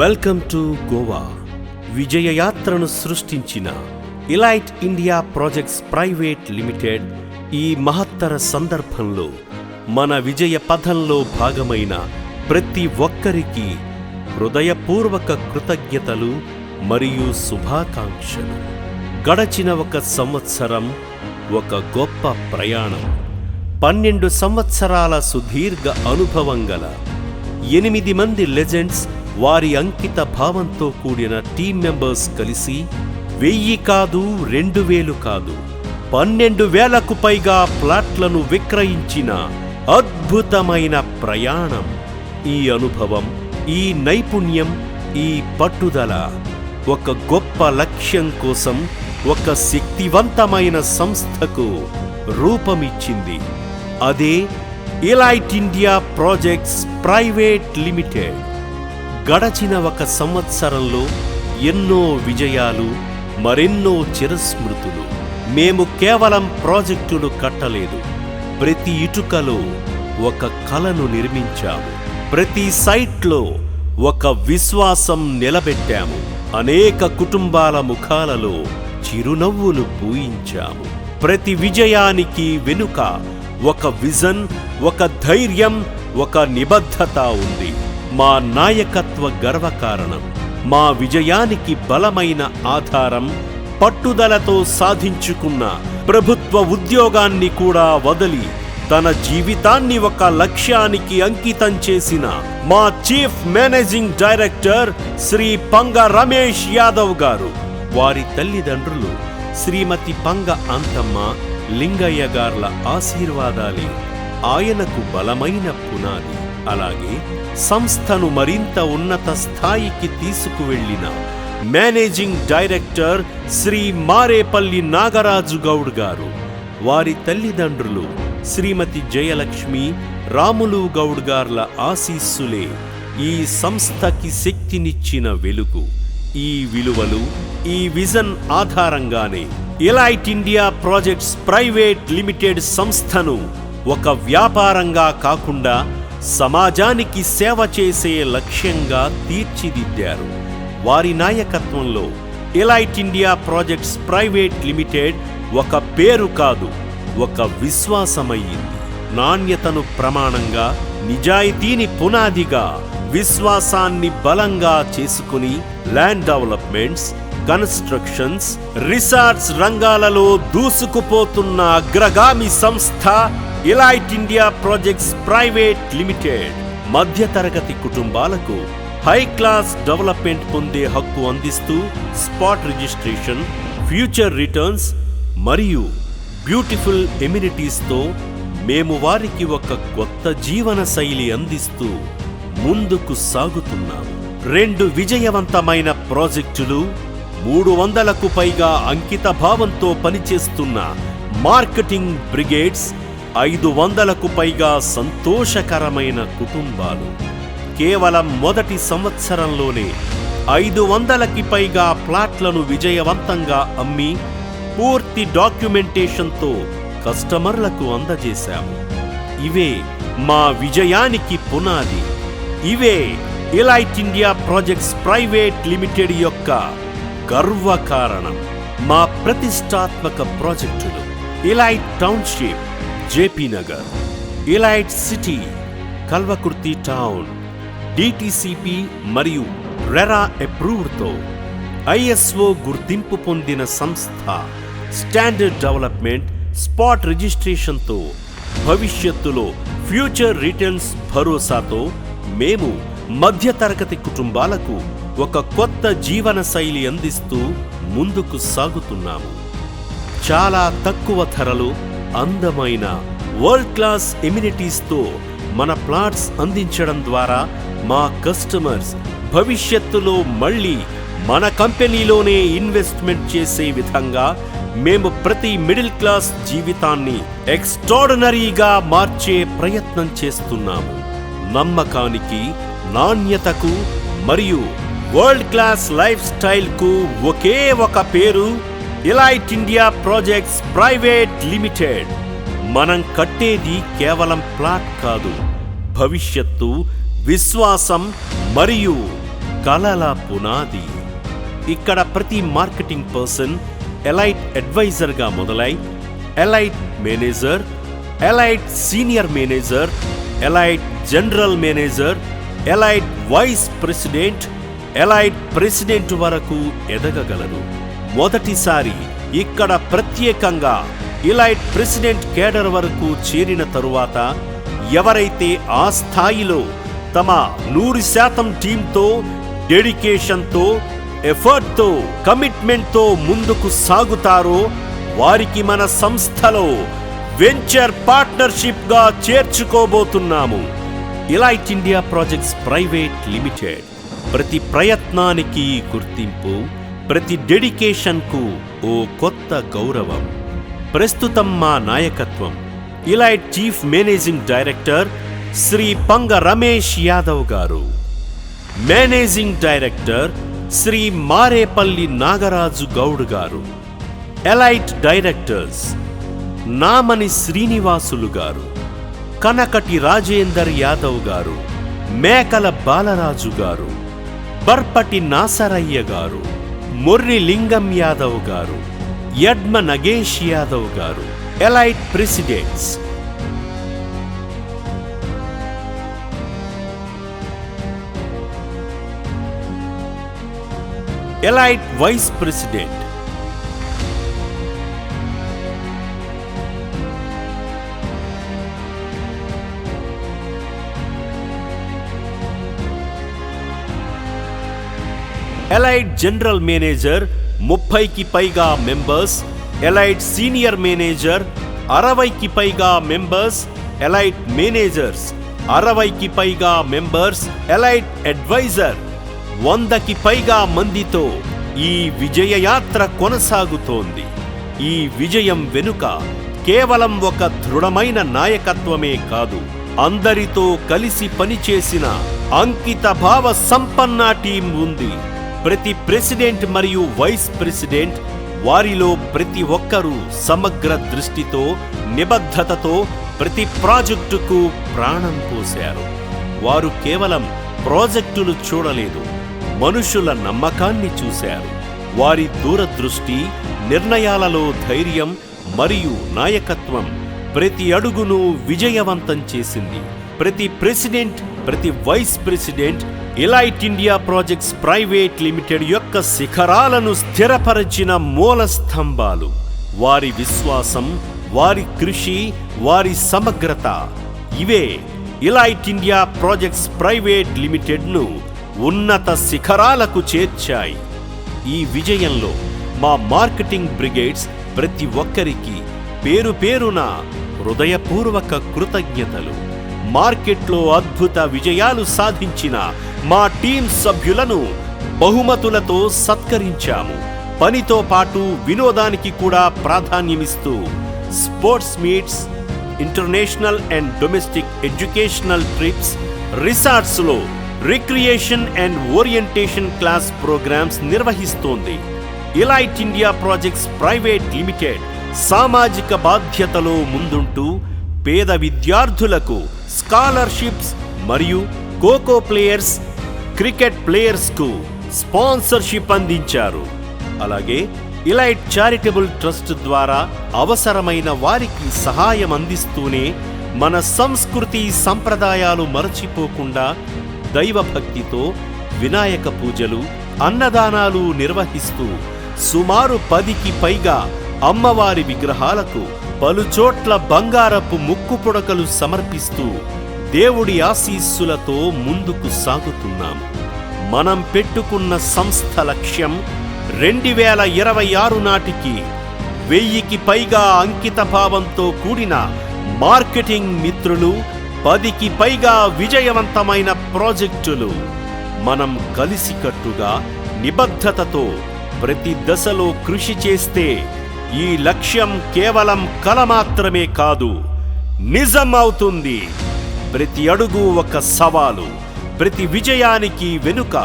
Welcome to Goa విజయయాత్రను సృష్టించిన Elite India Projects Private Limited ఈ మహత్తర సందర్భంలో మన విజయ పథంలో భాగమైన ప్రతి ఒక్కరికి హృదయపూర్వక కృతజ్ఞతలు మరియు శుభాకాంక్షలు. గడచిన ఒక సంవత్సరం ఒక గొప్ప ప్రయాణం. పన్నెండు సంవత్సరాల సుదీర్ఘ అనుభవం గల ఎనిమిది మంది లెజెండ్స్ వారి అంకిత భావంతో కూడిన టీం మెంబర్స్ కలిసి వెయ్యి కాదు రెండు వేలు కాదు పన్నెండు వేలకు పైగా ప్లాట్లను విక్రయించిన అద్భుతమైన ప్రయాణం. ఈ అనుభవం ఈ నైపుణ్యం ఈ పట్టుదల ఒక గొప్ప లక్ష్యం కోసం ఒక శక్తివంతమైన సంస్థకు రూపమిచ్చింది. అదే Elite India Projects Private Limited గడచిన ఒక సంవత్సరంలో ఎన్నో విజయాలు మరెన్నో చిరస్మృతులు. మేము కేవలం ప్రాజెక్టులు కట్టలేదు. ప్రతి ఇటుకలో ఒక కలను నిర్మించాము. ప్రతి సైట్లో ఒక విశ్వాసం నిలబెట్టాము. అనేక కుటుంబాల ముఖాలలో చిరునవ్వులు పూయించాము. ప్రతి విజయానికి వెనుక ఒక విజన్ ఒక ధైర్యం ఒక నిబద్ధత ఉంది. మా నాయకత్వ గర్వకారణం మా విజయానికి బలమైన ఆధారం పట్టుదలతో సాధించుకున్న ప్రభుత్వ ఉద్యోగాన్ని కూడా వదిలి తన జీవితాన్ని ఒక లక్ష్యానికి అంకితం చేసిన మా chief managing director Shri Panga Ramesh Yadav గారు. వారి తల్లిదండ్రులు శ్రీమతి పంగ అంతమ్మ లింగయ్య గార్ల ఆశీర్వాదాలే ఆయనకు బలమైన పునాది. అలాగే సంస్థను మరింత ఉన్నత స్థాయికి తీసుకువెళ్ళిన మేనేజింగ్ డైరెక్టర్ శ్రీ మారేపల్లి నాగరాజు గౌడ్ గారు వారి తల్లిదండ్రులు శ్రీమతి జయలక్ష్మి రాములు గౌడ్ గార్ల ఆశీస్సులే ఈ సంస్థకి శక్తినిచ్చిన వెలుగు. ఈ విలువలు ఈ విజన్ ఆధారంగానే Elite India Projects Private Limited సంస్థను ఒక వ్యాపారంగా కాకుండా సమాజానికి సేవ చేసే లక్ష్యంగా తీర్చిదిద్దారు. వారి నాయకత్వంలో Elite India Projects Private Limited ఒక పేరు కాదు ఒక విశ్వాసమయ్యింది. నాణ్యతను ప్రమాణంగా నిజాయితీని పునాదిగా విశ్వాసాన్ని బలంగా చేసుకుని ల్యాండ్ డెవలప్మెంట్స్ కన్స్ట్రక్షన్స్ రిసార్ట్స్ రంగాలలో దూసుకుపోతున్న అగ్రగామి సంస్థ Elite India Projects Private Limited మధ్యతరగతి కుటుంబాలకు హై క్లాస్ డెవలప్మెంట్ పొందే హక్కు అందిస్తూ స్పాట్ రిజిస్ట్రేషన్ ఫ్యూచర్ రిటర్న్స్ మరియు బ్యూటిఫుల్ ఎమ్యూనిటీస్తో మేము వారికి ఒక కొత్త జీవన శైలి అందిస్తూ ముందుకు సాగుతున్నాము రెండు విజయవంతమైన ప్రాజెక్టులు మూడు వందలకు పైగా అంకిత భావంతో పనిచేస్తున్న మార్కెటింగ్ బ్రిగేడ్స్ ఐదు వందలకు పైగా సంతోషకరమైన కుటుంబాలు. కేవలం మొదటి సంవత్సరంలోనే ఐదు వందలకి పైగా ప్లాట్లను విజయవంతంగా అమ్మి పూర్తి డాక్యుమెంటేషన్తో కస్టమర్లకు అందజేశాము. ఇవే మా విజయానికి పునాది. ఇవే Elite India Projects Private Limited యొక్క గర్వకారణం. మా ప్రతిష్టాత్మక ప్రాజెక్టులు. Elite township JP Nagar Elite city Kalwakurthy town DTCP మరియు రెరా అప్రూవ్డ్తో ఐఎస్ఓ గుర్తింపు పొందిన సంస్థ స్టాండర్డ్ డెవలప్మెంట్ స్పాట్ రిజిస్ట్రేషన్తో భవిష్యత్తులో ఫ్యూచర్ రిటర్న్స్ భరోసాతో మేము మధ్యతరగతి కుటుంబాలకు ఒక కొత్త జీవన శైలి అందిస్తూ ముందుకు సాగుతున్నాము. చాలా తక్కువ ధరలు అందమైన వరల్డ్ క్లాస్ ఎమ్యూనిటీస్తో మన ప్లాట్స్ అందించడం ద్వారా మా కస్టమర్స్ భవిష్యత్తులో మళ్ళీ మన కంపెనీలోనే ఇన్వెస్ట్మెంట్ చేసే విధంగా మేము ప్రతి మిడిల్ క్లాస్ జీవితాన్ని ఎక్స్ట్రాడనరీగా మార్చే ప్రయత్నం చేస్తున్నాము. నమ్మకానికి నాణ్యతకు మరియు వరల్డ్ క్లాస్ లైఫ్ స్టైల్కు ఒకే ఒక పేరు Elite India Projects Private Limited మనం కట్టేది కేవలం ప్లాట్ కాదు. భవిష్యత్తు విశ్వాసం మరియు కలల పునాది. ఇక్కడ ప్రతి మార్కెటింగ్ పర్సన్ ఎలైట్ అడ్వైజర్గా మొదలై Elite manager Elite senior manager Elite general manager Elite vice president Elite president వరకు ఎదగగలరు. మొదటిసారి ఇక్కడ ప్రత్యేకంగా ఇలైట్ ప్రెసిడెంట్ కేడర్ వరకు చేరిన తరువాత ఎవరైతే ఆ స్థాయిలో తమ నూరు శాతం టీంతో డెడికేషన్తో ఎఫర్ట్తో కమిట్మెంట్తో ముందుకు సాగుతారో వారికి మన సంస్థలో వెంచర్ పార్ట్నర్షిప్గా చేర్చుకోబోతున్నాము. Elite India Projects Private Limited. ప్రతి ప్రయత్నానికి గుర్తింపు. ప్రతి డెడికేషన్కు ఓ కొత్త గౌరవం. ప్రస్తుతం మా నాయకత్వం. Elite chief managing director Shri Panga Ramesh Yadav garu. Managing director Shri Marepalli Nagaraju Goud garu. Elite directors నామని Srinivasulu గారు. కనకటి రాజేందర్ యాదవ్ గారు. మేకల బాలరాజు గారు. బర్పటి నాసరయ్య గారు. మొర్రి లింగం యాదవ్ గారు Yadma Nagesh Yadav garu Elite presidents Elite vice president Elite general manager ముప్పైకి పైగా మెంబర్స్ ఎలైట్ సీనియర్ మేనేజర్ అరవైకి పైగా మెంబర్స్ ఎలైట్ మేనేజర్స్ అరవైకి పైగా మెంబర్స్ ఎలైట్ అడ్వైజర్ వందకి పైగా మందితో ఈ విజయయాత్ర కొనసాగుతోంది. ఈ విజయం వెనుక కేవలం ఒక దృఢమైన నాయకత్వమే కాదు అందరితో కలిసి పనిచేసిన అంకిత భావ సంపన్న టీం ఉంది. ప్రతి ప్రెసిడెంట్ మరియు వైస్ ప్రెసిడెంట్ వారిలో ప్రతి ఒక్కరూ సమగ్ర దృష్టితో నిబద్ధతతో ప్రతి ప్రాజెక్టుకు ప్రాణం పోశారు. వారు కేవలం ప్రాజెక్టులు చూడలేదు మనుషుల నమ్మకాన్ని చూశారు. వారి దూరదృష్టి నిర్ణయాలలో ధైర్యం మరియు నాయకత్వం ప్రతి అడుగును విజయవంతం చేసింది. ప్రతి ప్రెసిడెంట్ ప్రతి vice president Elite India Projects Private Limited యొక్క శిఖరాలను స్థిరపరచిన మూల స్తంభాలు. వారి విశ్వాసం వారి కృషి వారి సమగ్రత. ఇవే ఇలైట్ ఇండియా ప్రాజెక్ట్స్ ప్రైవేట్ లిమిటెడ్ను ఉన్నత శిఖరాలకు చేర్చాయి. ఈ విజయంలో మా మార్కెటింగ్ బ్రిగేడ్స్ ప్రతి ఒక్కరికి పేరు పేరున హృదయపూర్వక కృతజ్ఞతలు. మార్కెట్లో అద్భుత విజయాలు సాధించిన మా టీం సభ్యులను బహుమతులతో సత్కరించాము. పనితో పాటు వినోదానికి కూడా ప్రాధాన్యమిస్తూ sports meets international and domestic educational trips రిసార్ట్స్లో recreation and orientation class programs నిర్వహిస్తోంది. Elite India Projects Private Limited సామాజిక బాధ్యతలో ముందుంటూ పేద విద్యార్థులకు స్కాలర్షిప్స్ మరియు ఖోఖో ప్లేయర్స్ క్రికెట్ ప్లేయర్స్కు స్పాన్సర్షిప్ అందించారు. అలాగే ఇలైట్ చారిటబుల్ ట్రస్ట్ ద్వారా అవసరమైన వారికి సహాయం అందిస్తూనే మన సంస్కృతి సంప్రదాయాలు మరచిపోకుండా దైవభక్తితో వినాయక పూజలు అన్నదానాలు నిర్వహిస్తూ సుమారు పదికి పైగా అమ్మవారి విగ్రహాలకు పలుచోట్ల బంగారపు ముక్కు పుడకలు సమర్పిస్తూ దేవుడి ఆశీస్సులతో ముందుకు సాగుతున్నాం. మనం పెట్టుకున్న సంస్థ లక్ష్యం రెండు వేల ఇరవై ఆరు నాటికి వెయ్యికి పైగా అంకిత భావంతో కూడిన మార్కెటింగ్ మిత్రులు పదికి పైగా విజయవంతమైన ప్రాజెక్టులు. మనం కలిసికట్టుగా నిబద్ధతతో ప్రతి దశలో కృషి చేస్తే ఈ లక్ష్యం కేవలం కల మాత్రమే కాదు నిజం అవుతుంది. ప్రతి అడుగు ఒక సవాలు ప్రతి విజయానికి వెనుక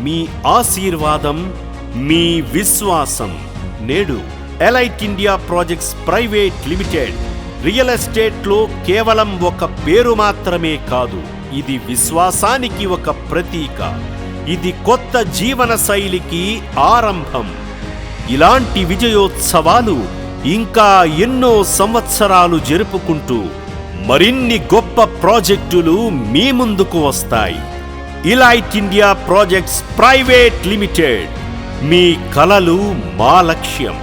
మీ ఆశీర్వాదం మీ విశ్వాసం. నేడు Elite India Projects Private Limited real ఎస్టేట్లో కేవలం ఒక పేరు మాత్రమే కాదు ఇది విశ్వాసానికి ఒక ప్రతీక. ఇది కొత్త జీవన శైలికి ఆరంభం. ఇలాంటి విజయోత్సవాలు ఇంకా ఎన్నో సంవత్సరాలు జరుపుకుంటూ మరిన్ని గొప్ప ప్రాజెక్టులు మీ ముందుకు వస్తాయి. Elite India Projects Private Limited. మీ కలలు మా లక్ష్యం.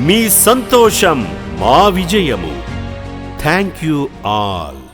మీ సంతోషం మా విజయము. Thank you all.